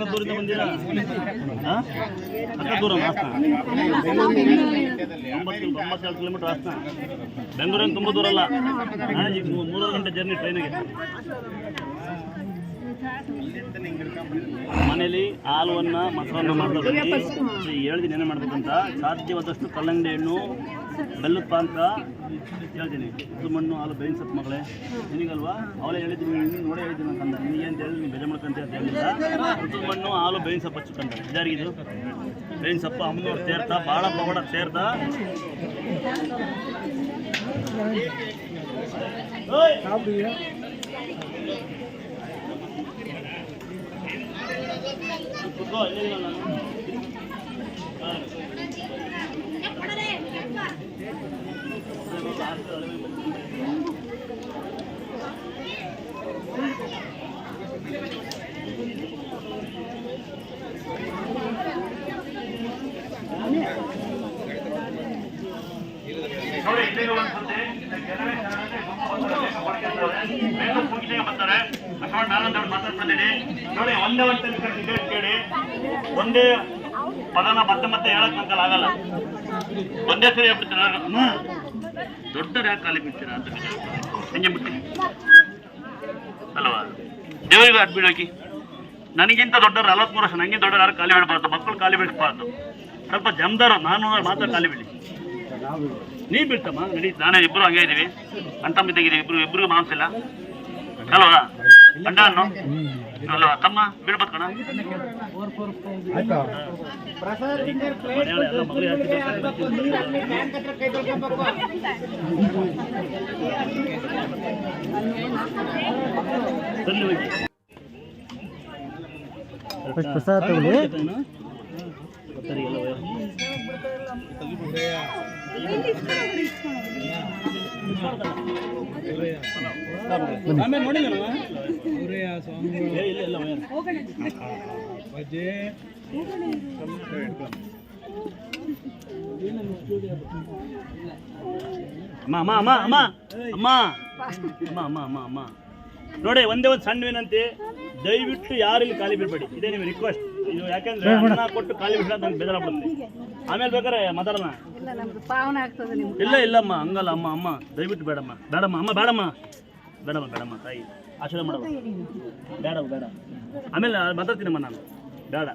ಅಕ್ಕ ದೂರಿಂದ ಬಂದಿರಾ? ಅಕ್ಕ ದೂರ ಒಂಬತ್ತು ಒಂಬತ್ತೇಳು ಕಿಲೋಮೀಟರ್ ಹಾಸನ ಬೆಂಗಳೂರಿಂದ ತುಂಬ ದೂರ ಅಲ್ಲ. ಮೂರು ಈಗ ಮೂ- ಗಂಟೆ ಜರ್ನಿ ಟ್ರೈನಿಗೆ ಮನೇಲಿ ಹಾಲುವನ್ನ ಮೊಸರನ್ನ ಮಾಡ್ತಾರೆ ಹೇಳ್ತೀನಿ ಏನೇ ಮಾಡ್ಬೇಕಂತ ಸಾಧ್ಯವಾದಷ್ಟು ಕಲ್ಲಂಗಡಿ ಹಣ್ಣು ಬೆಲ್ಲದ ಅಂತ ಹೇಳ್ತೀನಿ. ಇದು ಮಣ್ಣು ಹಾಲು ಬೇವಿನ ಸೊಪ್ಪು ಮಗಳೇ. ನಿನಗಲ್ವಾ? ಅವಳೆ ಹೇಳಿದ್ದೀನಿ ನೀನು ನೋಡೇ ಹೇಳಿದ್ದೀನಿ ಅಂತಂದ ನಿನಗೆ ಅಂತ ಹೇಳಿ ನೀನು ಬೆಲೆ ಮಾಡ್ಕೊಂತ ಅಂತ ಹೇಳಿಲ್ಲ ಇದು ಮಣ್ಣು ಹಾಲು ಬೇವಿನ ಸೊಪ್ಪು ಹಚ್ಕೊಂಡ ಇದಾರಿಗಿದು ಬೇವಿನ ಸೊಪ್ಪು ಅಮ್ಮನವ್ರು ಸೇರ್ತಾ ಭಾಳ ಪವಾಡ ಸೇರ್ತಾ 不错这个能。ಒಂದೇ ಪದನ ಮತ್ತೆ ಮತ್ತೆ ಹೇಳಕ್ ನಂಗಲ್ಲ ಆಗಲ್ಲ. ಒಂದೇ ಸರಿ ಹೇಳ್ಬಿಡ್ತೀರ? ದೊಡ್ಡ ದೊಡ್ಡವ್ರು ಯಾಕೆ ಖಾಲಿ ಬಿಡ್ತೀರಾ ಅಂತ ಹೆಂಗೆ ಬಿಡ್ತೀನಿ? ಅಲ್ವಾ? ದೇವರಿಗೆ ಅಡ್ಬಿಡ್ ಹಾಕಿ ನನಗಿಂತ ದೊಡ್ಡವ್ರು ನಲವತ್ಮೂರು ವರ್ಷ, ನನಗಿಂತ ದೊಡ್ಡ ಯಾರು ಖಾಲಿ ಬಿಡಬಾರ್ದು? ಮಕ್ಕಳು ಖಾಲಿ ಬಿಡಿಸ್ಬಾರ್ದು ಸ್ವಲ್ಪ ಜಮ್ದಾರ ನಾನು ಮಾತ್ರ ಖಾಲಿ ಬಿಡಿ ನೀ ಬಿಡ್ತಮ್ಮ ನಡಿ ನಾನೇ ಇಬ್ರು ಹಂಗೆ ಇದ್ದೀವಿ ಅಂತಮ್ಮ ಇದ್ದೀವಿ ಇಬ್ರು ಇಬ್ರಿಗೂ ಮಾಂಸ ಹಲೋ ಅಲ್ವಾ? ಗಂಡ Alhamdulillah, kamu berapa kena? Berapa? Berapa? Berapa? Berapa? Berapa? Berapa? Berapa? Berapa? Berapa? Berapa? Berapa? Berapa? Berapa? Berapa? ಅಮ್ಮ ಅಮ್ಮ ಅಮ್ಮ ಅಮ್ಮ ಅಮ್ಮ ಅಮ್ಮ ಅಮ್ಮ ಅಮ್ಮ ಅಮ್ಮ ನೋಡಿ ಒಂದೇ ಒಂದು ಸಣ್ಣ ವಿನಂತಿ ದಯವಿಟ್ಟು ಯಾರು ಇಲ್ಲಿ ಖಾಲಿ ಬಿಡಬೇಡಿ ಇದೇ ನಿಮ್ಮ ರಿಕ್ವೆಸ್ಟ್ ಇದು ಯಾಕಂದ್ರೆ ಹಣ ಕೊಟ್ಟು ಖಾಲಿ ಬಿಡ ನಂಗೆ ಬೇಜಾರಾಗ್ಬಿಡುತ್ತೆ ಆಮೇಲೆ ಬೇಕಾರೆ ಮಾತಾಡೋಣ ಇಲ್ಲ ನಮ್ದು ಪಾವನ ಆಗ್ತದೆ ನಿಮ್ಗೆ. ಇಲ್ಲ ಇಲ್ಲಮ್ಮ ಹಂಗಲ್ಲ ಅಮ್ಮ ಅಮ್ಮ ದಯವಿಟ್ಟು ಬೇಡಮ್ಮ. ಬೇಡಮ್ಮ ಅಮ್ಮ ಬೇಡಮ್ಮ. ಬೇಡಮ್ಮ ಬೇಡಮ್ಮ ತಾಯಿ. ಆಶೀರ್ವಾದ ಮಾಡಮ್ಮ. ಬೇಡ ಬೇಡ. ಆಮೇಲೆ ಮಾತಾಡ್ತೀನಮ್ಮ ನಾನು. ಬೇಡ.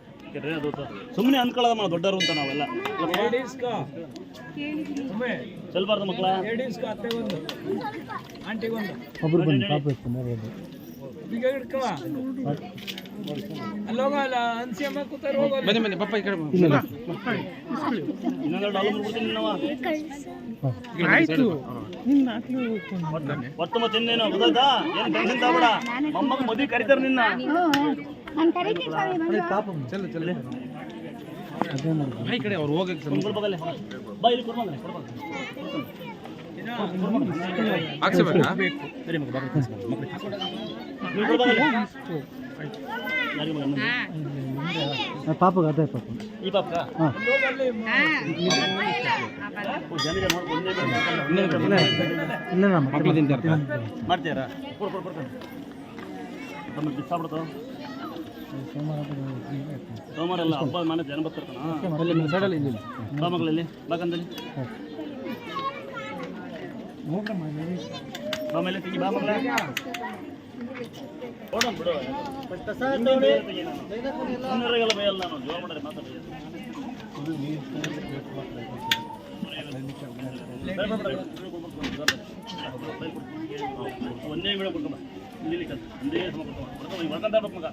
ಅದು ಸುಮ್ಮನೆ ಅನ್ಕೊಳ್ಳೋದಮ್ಮ ದೊಡ್ಡರು ದೊಡ್ಡವರು ಅಂತ ನಾವೆಲ್ಲ. ಚೆಲ್ಬಾರ್ದು ಮಕ್ಕಳ ಒಬ್ರು ಬನ್ನಿ ಪಾಪ ಬನ್ನಿ ಬನ್ನಿ ಪಪ್ಪ ಈ ಕಡೆ ಆಯ್ತು. ನಿನ್ನ ಮತ್ತೆ ಇನ್ನೇನು ಗೊತ್ತಾಯ್ತಾ ಏನು ಟೆನ್ಷನ್ ತಗೋಬೇಡ. ಮೊಮ್ಮಗ ಮದುವೆ ಕರಿತಾರೆ ನಿನ್ನ. ಚಲು ಚಲು ಈ ಕಡೆ ಅವ್ರು ಹೋಗಕ್ಕೆ. ಬಾ ಇಲ್ಲಿ ಕೊಡ್ಬಂದ್ರೆ ಹಾಕ್ಸಬೇಕಾ? ಸರಿ Papa kata ya papa. Ini papa. Ini nama. Makhluk di internet. Marja ra. Pur pur pur. Kamu bisa berdoa. Tomar adalah apa? Mana jangan betul kan? Beli mana? Beli lagi. Tomar beli. Bagan beli. Mau ke mana? Tomar beli tinggi bapak lah. ಕೊಡೋಣ ಬಿಡು. ಇನ್ನೂರಿಗೆಲ್ಲ ಬೈಯಲ್ಲ ನಾನು. ಜೋರ್ ಮಾಡ್ರೆ ಮಾತಾಡಿ ಒಂದೇ video ಕೊಡ್ಕೊಂಬ ಇಲ್ಲಿ ಒಂದೇ ಸಮ ಕೊಡ್ಕೊಂಬ ಮಗ.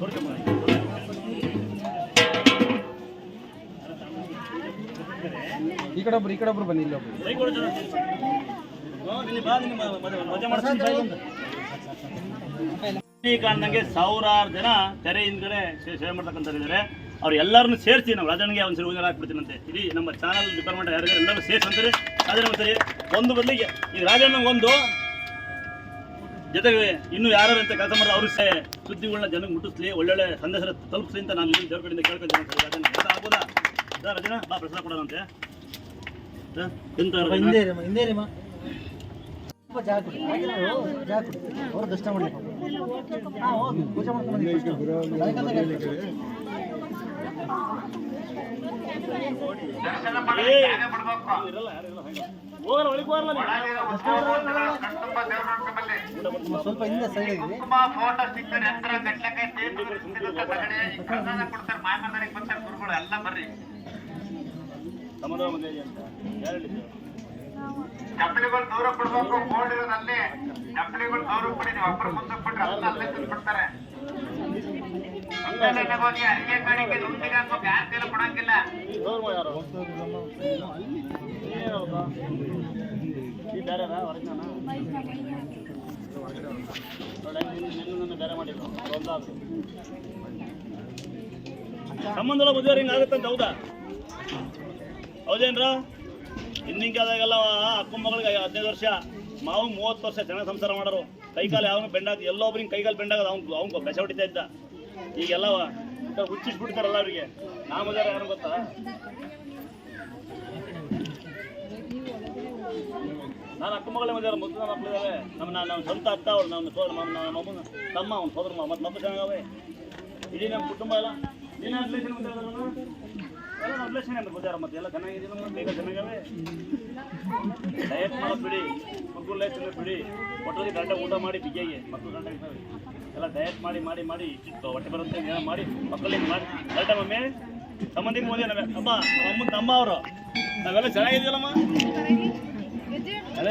ಕೊಡ್ಕೊಂಬ ಈ ಕಡೆ ಒಬ್ರು ಈ ಕಡೆ ಒಬ್ರು ಬನ್ನಿ ಇಲ್ಲಿ ಒಬ್ರು. ಶ್ರೀಕಾಂತ್ಗೆ ಸಾವಿರಾರು ಜನ ತೆರೆ ಹಿಂದ್ಗಡೆ ಸೇವೆ ಇದಾರೆ. ಅವ್ರು ಎಲ್ಲರನ್ನು ಸೇರಿಸಿ ನಾವು ರಾಜನಿಗೆ ಒಂದು ಸರಿ ಹಾಕ್ಬಿಡ್ತೀನಂತೆ ಇಡೀ ನಮ್ಮ ಚಾನಲ್ ಡಿಪಾರ್ಟ್ಮೆಂಟ್ ಯಾರಿಗೆ ಎಲ್ಲರೂ ಸೇರಿಸಂತಾರೆ ಅದೇ ನಮ್ಮ ಸರಿ ಒಂದು ಬದಲಿಗೆ ಈ ರಾಜಣ್ಣ ಒಂದು. ಜೊತೆಗೆ ಇನ್ನು ಯಾರು ಅಂತ ಕೆಲಸ ಮಾಡಿದ್ರೆ ಅವರು ಸೇ ಸುದ್ದಿಗಳನ್ನ ಜನಕ್ಕೆ ಮುಟ್ಟಿಸ್ಲಿ, ಒಳ್ಳೊಳ್ಳೆ ಸಂದೇಶ ತಲುಪಿಸ್ಲಿ ಅಂತ ನಾನು ದೇವ್ರ ಕಡೆಯಿಂದ ಕೇಳ್ಕೊಂತೀನಿ ರಾಜಣ್ಣ ಕೆಲಸ ಆಗ್ಬೋದಾ? ರಾಜಣ್ಣ ಬಾ ಪ್ರಸಾದ ಕೊಡೋದಂತೆ ಎಂತ ಅವ್ರು ದರ್ಶನ ಮಾಡಿ ಹೋಗಿ. ಪೂಜೆ ಮಾಡ್ಕೊಂಡು ಸ್ವಲ್ಪ ಹಿಂದೆ ಸೈಡ್ ಇದೆ ಫೋಟೋ ಸಿಗ್ತಾರೆ ಎತ್ತರ ಸಿಗುತ್ತೆ ತಗಡೆ ಈ ಕನ್ನಡ ಕೊಡ್ತಾರೆ ಮಾಯಮಂದರಿಗೆ ಬರ್ತಾರೆ ಗುರುಗಳು ಎಲ್ಲ ಬರ್ರಿ ಸಮಾಧಾನ ಬಂದಿದೆ ಅಂತ ಯಾರು ಚಪ್ಪಲಿಗಳು ದೂರ ಕೊಡ್ಬೇಕು ಬೋರ್ಡ್ ಇರೋದಲ್ಲಿ ಚಪ್ಪಲಿಗಳು ದೂರ ಕೊಡಿ, ನೀವು ಅಪ್ಪರ ಮುಂದೆ ಕೊಟ್ರೆ ಅದನ್ನ ಅಲ್ಲೇ ತಿಳ್ಬಿಡ್ತಾರೆ ಹೋಗಿ ಕಾಣಿಕೆ ದುಡ್ಡಿಗೆ ಹಾಕ್ಬೇಕು ಕೊಡಂಗಿಲ್ಲ ಯಾರು ಏನವ್ರು? ಈ ಬೇರೆ ಹೊರಗಿನ ನೋಡಿ ನಿನ್ನ ನನ್ನ ಬೇರೆ ಮಾಡಿದ್ರು ಒಂದು ಆಸೆ. ಸಂಬಂಧಗಳ ಮದುವೆ ಹಿಂಗೆ ಆಗುತ್ತಂತ, ಹೌದಾ ಹೌದೇನ್ರ ಹಿಂದಿಂಗೆ ಆದಾಗೆಲ್ಲ ಅಕ್ಕ ಮಗಳಿಗೆ ಹದಿನೈದು ವರ್ಷ, ಮಾವು ಮೂವತ್ತು ವರ್ಷ ಚೆನ್ನಾಗಿ ಸಂಸಾರ ಮಾಡೋರು. ಕೈಕಾಲು ಯಾವನು ಬೆಂಡಾಗ ಎಲ್ಲೊಬ್ರಿಗೆ ಕೈಕಾಲು ಬೆಂಡಾಗದ ಅವ್ನು ಅವ್ನು ಬೆಸ ಹೊಡಿತಾ ಇದ್ದ. ಈಗೆಲ್ಲ ಹುಚ್ಚಿಸ್ಬಿಡ್ತಾರಲ್ಲ ಅವರಿಗೆ. ನಾ ಮದುವೆ ಯಾರು ಗೊತ್ತಾ? ನಾನು ಅಕ್ಕ ಮಗಳ ಮದುವೆ ಮೊದಲು ನಮ್ಮ ಮಕ್ಕಳಿದ್ದಾವೆ ನಮ್ಮ ನಾನು ನಮ್ಮ ಸ್ವಂತ ಅತ್ತ ಅವ್ರು ನಮ್ಮ ಸೋದರ ಮಾಮ ನಮ್ಮ ಅಮ್ಮನ ತಮ್ಮ ಅವ್ನು ಸೋದರ ಮಾಮ ಮತ್ತು ಮಕ್ಕಳು ಚೆನ್ನಾಗವೆ ಇಡೀ ನಮ್ಮ ಕುಟುಂಬ ಎಲ್ಲ. ನೀನು ನಮ್ಮ ರಿಲೇಷನ್ ಮತ್ತೆ ಎಲ್ಲ ಚೆನ್ನಾಗಿದೆ ಬೇಗ ಚೆನ್ನಾಗವೆ ಡಯಟ್ ಮಾಡೋದು ಬಿಡಿ ಮಕ್ಕಳು ರಿಲೇಷನ್ ಬಿಡಿ. ಒಟ್ಟಲ್ಲಿ ಕರೆಕ್ಟಾಗಿ ಊಟ ಮಾಡಿ ಬಿಗಿಯಾಗಿ ಮಕ್ಕಳು ಕರೆಕ್ಟಾಗಿರ್ತವೆ ಎಲ್ಲ ಡಯಟ್ ಮಾಡಿ ಮಾಡಿ ಮಾಡಿ ಚಿಕ್ಕ ಹೊಟ್ಟೆ ಬರುತ್ತೆ ಏನೋ ಮಾಡಿ ಮಕ್ಕಳಿಗೆ ಮಾಡಿ. ಕರೆಕ್ಟಾ ಮಮ್ಮಿ? ಮೋದಿ ನಾವೇ ಅಮ್ಮ ನಮ್ಮ ತಮ್ಮ ಅವರು. ನಾವೆಲ್ಲ ಚೆನ್ನಾಗಿದ್ದೀವಲ್ಲಮ್ಮ? ಎಲ್ಲ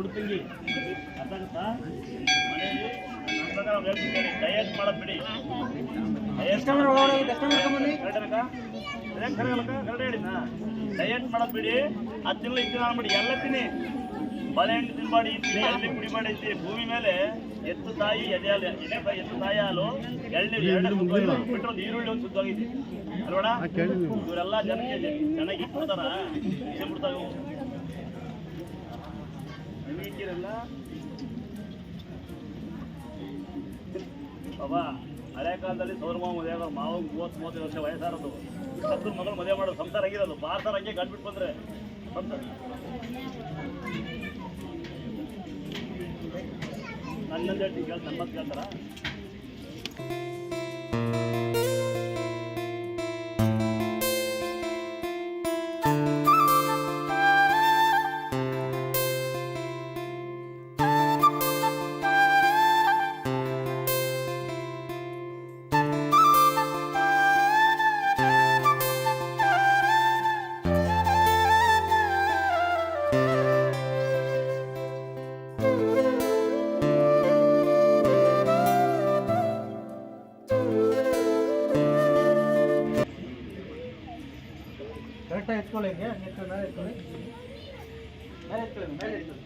ಬಿಡ್ತೀನಿ ಅರ್ಥ ಆಗುತ್ತಾ? ಮನೆಯಲ್ಲಿ ನನ್ನ ಪ್ರಕಾರ ಅವ್ರು ಹೇಳ್ತಿದ್ದಾರೆ ಡಯಟ್ ಮಾಡೋದು ಬಿಡಿ. ಡಯಟ್ ಮಾಡೋದು ಬಿಡಿ. ಹತ್ತು ತಿಂಗಳು ಇತ್ತು ನಾನು ಮಾಡಿ ಎಲ್ಲ ತಿನ್ನಿ ಬಾಳೆಹಣ್ಣು ತಿನ್ಬಾಡಿ ಎಳ್ಳಿ ಕುಡಿ ಮಾಡಿ ತಿನ್ನಿ ಭೂಮಿ ಮೇಲೆ ಎತ್ತು ತಾಯಿ ಎದೆ ಹಾಲು ಎದೆ ತಾಯಿ ಎತ್ತು ತಾಯಿ ಹಾಲು ಎಳ್ನೀರು ಎರಡು ಬಿಟ್ಟರೆ ಒಂದು ಈರುಳ್ಳಿ ಒಂದು ಸುದ್ದೋಗಿದೆ ಅಲ್ವಣ ಇವರೆಲ್ಲ ಜನಕ್ಕೆ ಚೆನ್ನಾಗಿ ಇಟ್ಬಿಡ್ತಾರ. ಇಷ್ಟ ಬಿಡ್ತಾವೆ. ಬಾಬಾ ಹಳೆ ಕಾಲದಲ್ಲಿ ಸೌರಮ ಮದುವೆ ಆಗೋದು ಮಾವು ಮೂವತ್ತು ಮೂವತ್ತು ವರ್ಷ ವಯಸ್ಸಾರದು ಹತ್ತು ಮಗಳು ಮದುವೆ ಮಾಡೋದು ಸಂಸಾರ ಆಗಿರೋದು ಭಾರತ ಹಂಗೆ ಗಂಟ್ಬಿಟ್ಟು ಬಂದರೆ ಸಂಸಾರ. ಕೇಳ್ತಾರೆ ಹೇಳ್ತೀನಿ ಕೇಳ್ತ ನನ್ನ ಕೇಳ್ತಾರ? ಕರೆಕ್ಟಾಗಿ ಎತ್ಕೊಳ್ಳಿ ಹಿಂಗೆ ನೆಕ್ಸ್ಟ್ ಮೇಲೆ ಎತ್ಕೊಳ್ಳಿ ಮೇಲೆ ಎತ್ಕೊಳ್ಳಿ ಮೇಲೆ ಎತ್ಕೊಳ್ಳಿ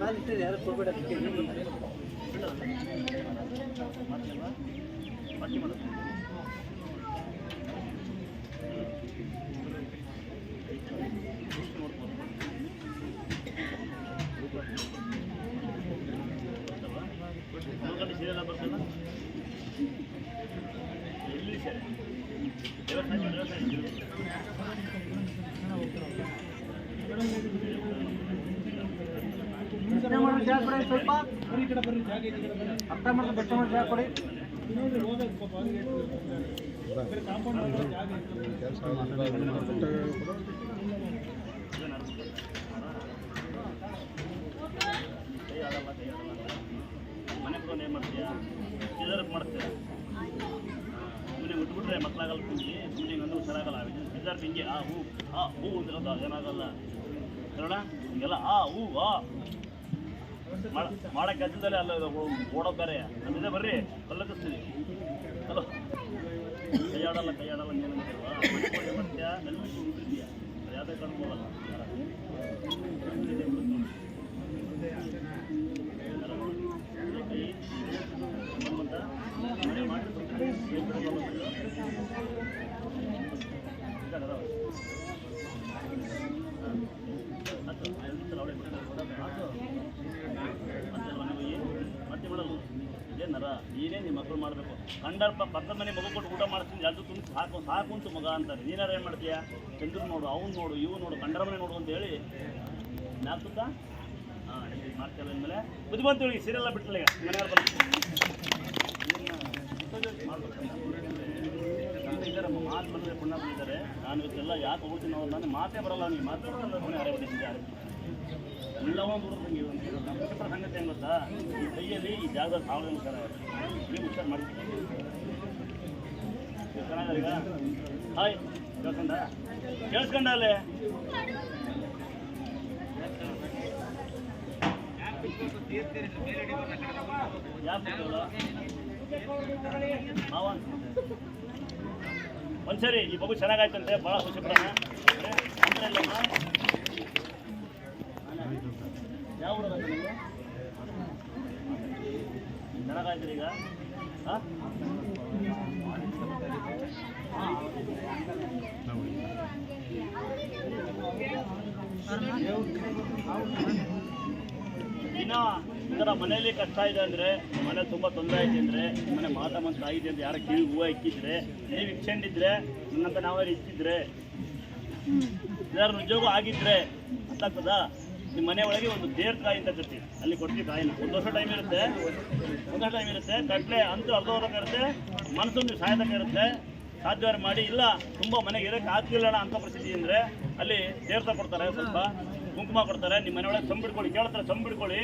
ನಾನು ಇಟ್ಟಿದೆ ಯಾರು ಕೊಡ್ಬೇಡ ಜಾಗ ಕೊಡಿ ಸ್ವಲ್ಪ ಅರ್ಥ ಮಾಡ್ಕೊಂಡು ಬೆಟ್ಟ ಮಾಡಿ ಜಾಗ ಕೊಡಿ ಮನೆ ಕೂಡ ಏನು ಮಾಡ್ತೀಯಾ ಇದರಕ್ಕೆ ಮಾಡ್ತೀಯ ಸುಮ್ಮನೆ ಬಿಟ್ಬಿಟ್ರೆ ಮಕ್ಕಳಾಗಲ್ಲ ಕುಂಜಿ ಸುಮ್ಮನೆ ಅಂದ್ರೆ ಹುಷಾರಾಗಲ್ಲ ಬಿದ್ದಾರ ಹಿಂಗೆ ಆ ಹೂ ಆ ಹೂ ಅಂದಿರೋದು ಏನಾಗಲ್ಲ ನೋಡ ಹಿಂಗೆಲ್ಲ ಆ ಹೂ ಆ ಮಾಡೋ ಗದ್ದಲ್ಲೇ ಅಲ್ಲ ಓಡೋ ಬೇರೆ ನಮ್ಮಿದೆ ಬರ್ರಿ ಕಲ್ಲಕಿಸ್ತೀವಿ ಹಲೋ ಕೈಯಾಡಲ್ಲ ಕೈಯಾಡಲ್ಲ ಮಾಡ್ತೀಯಾ ನೆಲಕ್ಕೆ ಉಳಿದಿದ್ಯಾ ಯಾವುದೇ ಕಣ್ಣು ಹೋಗಲ್ಲ ಮಕ್ಕಳು ಮಾಡಬೇಕು. ಕಂಡರ್ಪ ಪಕ್ಕದ ಮನೆ ಮಗು ಕೊಟ್ಟು ಊಟ ಮಾಡ್ತೀನಿ ಎಲ್ಲರೂ ತುಂಬ ಸಾಕು ಸಾಕು ಅಂತ ಮಗ ಅಂತಾರೆ. ನೀನಾರು ಏನು ಮಾಡ್ತೀಯಾ? ಚಂದ್ರ ನೋಡು, ಅವ್ನು ನೋಡು ಇವು ನೋಡು ಕಂಡರ ಮನೆ ನೋಡು ಅಂತ ಹೇಳಿ ಜ್ಞಾಪಕ ಹಾಂ ಮಾಡ್ತಿಲ್ಲ ಅಂದಮೇಲೆ ಬುದ್ಧಿವಂತಗಳಿಗೆ ಸೀರೆಲ್ಲ ಬಿಟ್ಟಲ್ಲ ಈಗ ಮನೆಯವ್ರು ಬಂದು. ಇದ್ದಾರೆ ಮಾತು ಬಂದರೆ ಪುಣ್ಯ ಬಂದಿದ್ದಾರೆ ನಾನು ಇವತ್ತೆಲ್ಲ ಯಾಕೆ ಹೋಗ್ತೀನಿ ಅವ್ರು ನಾನು ಮಾತೇ ಬರಲ್ಲ, ನೀವು ಮಾತೇ ಬರಲ್ಲ ಹರೇ ಎಲ್ಲವೂ ದುಡ್ದಂಗೆ ನಮ್ಮ ಪ್ರಸಂಗತೆ ಸಂಗತಿ ಏನು ಗೊತ್ತಾ? ಈ ಕೈಯಲ್ಲಿ ಈ ಜಾಗದ ಸಾವಿರ ಹುಷಾರ ನೀವು ಹುಷಾರು ಚೆನ್ನಾಗಿದೆ ಈಗ ಹಾಯ್ ಕೇಳ್ಕೊಂಡ ಕೇಳಿಸ್ಕೊಂಡ? ಅಲ್ಲೇ? ಒಂದ್ಸರಿ ಈ ಮಗು ಚೆನ್ನಾಗಾಯ್ತಂತೆ ಭಾಳ ಖುಷಿ ಪಡೋಣ. ಅಂದ್ರೆ ಯಾವ ಊರಾಗ ನೀವು? ಚೆನ್ನಾಗಾಯ್ತು ಈಗ? ಹಾಂ ದಿನ ಒಂಥರ ಮನೆಯಲ್ಲಿ ಕಷ್ಟ ಇದೆ ಅಂದರೆ ಮನೆ ತುಂಬ ತೊಂದರೆ ಐತೆ ಅಂದರೆ ಮನೆ ಮಾತಮಂತ ಆಗಿದೆ ಅಂತ ಯಾರ ಕಿವಿ ಹೂವು ಇಕ್ಕಿದ್ರೆ ನೀವು ಇಕ್ಕೊಂಡಿದ್ರೆ ನನ್ನಂತ ನಾವೇ ಇಕ್ಕಿದ್ರೆ ಯಾರು ಉದ್ಯೋಗ ಆಗಿದ್ರೆ ಅಂತ ಆಗ್ತದಾ ನಿಮ್ಮ ಮನೆ ಒಳಗೆ ಒಂದು ದೇವ್ರ ಕಾಯಿ ಅಂತ ಕಟ್ಟಿ. ಅಲ್ಲಿ ಕೊಡ್ತೀವಿ ಕಾಯಿನ ಒಂದು ವರ್ಷ ಟೈಮ್ ಇರುತ್ತೆ. ಒಂದು ವರ್ಷ ಟೈಮ್ ಇರುತ್ತೆ. ಕಟ್ಲೆ ಅಂತೂ ಅರ್ಧ ವರ್ಷ ಇರುತ್ತೆ ಮನಸ್ಸೊಂದು ಸಹಾಯದಾಗ ಇರುತ್ತೆ. ಸಾಧ್ಯವಾರ ಮಾಡಿ. ಇಲ್ಲ ತುಂಬ ಮನೆಗೆ ಇರೋಕ್ಕೆ ಆಗ್ತಿಲ್ಲ ಅಂತ ಪರಿಸ್ಥಿತಿ ಅಂದರೆ ಅಲ್ಲಿ ದೇವ್ರ ಕೊಡ್ತಾರೆ ಸ್ವಲ್ಪ. ಕುಂಕುಮ ಕೊಡ್ತಾರೆ. ನಿಮ್ಮ ಮನೆ ಒಳಗೆ ಸಂಬಿಡ್ಕೊಳ್ಳಿ. ಕೇಳ್ತಾರೆ ಸಂಬಿಡ್ಕೊಳ್ಳಿ.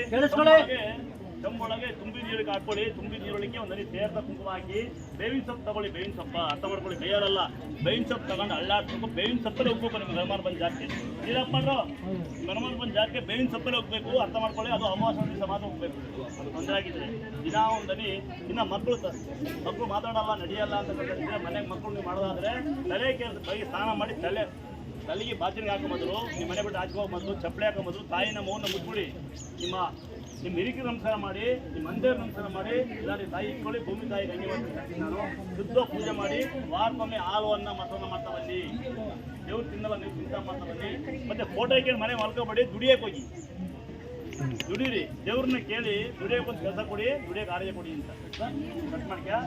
ಚಂಬೊಳಗೆ ತುಂಬಿ ನೀರಿಗೆ ಹಾಕೊಳ್ಳಿ ತುಂಬಿ ನೀರೊಳಗೆ ಒಂದು ಹನಿ ಸೇರ್ದ ಕುಂಕುಮ ಹಾಕಿ ಬೇವಿನ ಸೊಪ್ಪು ತಗೊಳ್ಳಿ. ಬೇವಿನ ಸೊಪ್ಪ ಅರ್ಥ ಮಾಡ್ಕೊಳ್ಳಿ. ಬೇಯಾರಲ್ಲ ಬೇವಿನ ಸೊಪ್ಪು ತಗೊಂಡು ಅಳ್ಳಾಡ್ಬೇಕು ಬೇವಿನ ಸೊಪ್ಪಲ್ಲೇ ಹೋಗ್ಬೇಕು ನಿಮ್ಗೆ ಹನುಮಾನ್ ಬಂದು ಜಾಸ್ತಿ. ನೀರಪ್ಪ ಹನುಮಾನ್ ಬಂದ್ ಜಾಸ್ತಿ ಬೇವಿನ ಸೊಪ್ಪಲ್ಲೇ ಹೋಗ್ಬೇಕು ಅರ್ಥ ಮಾಡ್ಕೊಳ್ಳಿ. ಅದು ಅಮಾವಾಸ್ಯ ದಿವಸ ಮಾತ್ರ ಹೋಗ್ಬೇಕು ಅದು ತೊಂದರೆ ಆಗಿದ್ರೆ. ದಿನ ಒಂದು ಇನ್ನ ಮಕ್ಕಳು ಮಕ್ಕಳು ಮಾತಾಡಲ್ಲ, ನಡೆಯಲ್ಲ ಅಂತ ಮನೆಗೆ ಮಕ್ಕಳು ನೀವು ಮಾಡೋದಾದ್ರೆ ತಲೆ ಕೇಳಿದ್ರೆ ಬೈ ಸ್ನಾನ ಮಾಡಿ ತಲೆ, ತಲೆಗೆ ಬಾಚಿನಿಗೆ ಹಾಕೊಂಬಂದ್ರು. ನಿಮ್ಮ ಮನೆ ಬಿಟ್ಟು ಹಾಕೋಬಂದು ಚಪ್ಪಲಿ ಹಾಕೊಂಬಂದ್ರು. ತಾಯಿನ ಮೌನ ಮುಟ್ಬಿಡಿ ನಿಮ್ಮ ನಿಮ್ಮ ಹಿರಿಕರು ನಮಸ್ಕಾರ ಮಾಡಿ, ನಿಮ್ಮ ಮಂದಿರ ನಮಸ್ಕಾರ ಮಾಡಿ, ಇಲ್ಲಾಂದ್ರೆ ತಾಯಿ ಇಟ್ಕೊಳ್ಳಿ ಭೂಮಿ ತಾಯಿ ಗಂಗೆ ನಾನು. ಶುದ್ಧ ಪೂಜೆ ಮಾಡಿ, ವಾರಕ್ಕೊಮ್ಮೆ ಹಾಲು ಅನ್ನ ಮತವನ್ನ ಮಾಡ್ತಾ ಬನ್ನಿ. ದೇವ್ರು ತಿನ್ನಲ್ಲ, ನೀವು ಚಿಂತ ಮಾಡ್ತಾ ಬನ್ನಿ. ಮತ್ತೆ ಫೋಟೋ ಇಟ್ಕೊಂಡು ಮನೆ ಮಲ್ಕೋಬೇಡಿ, ದುಡಿಯಕ್ಕೆ ಹೋಗಿ. ದುಡೀರಿ. ದೇವ್ರನ್ನ ಕೇಳಿ, ದುಡಿಯಕ್ಕೆ ಒಂದು ಕೆಲಸ ಕೊಡಿ, ದುಡಿಯಕ್ಕೆ ಆರೋಗ್ಯ ಕೊಡಿ ಅಂತ. ಕಟ್ ಮಾಡ್ಕ್ಯಾ?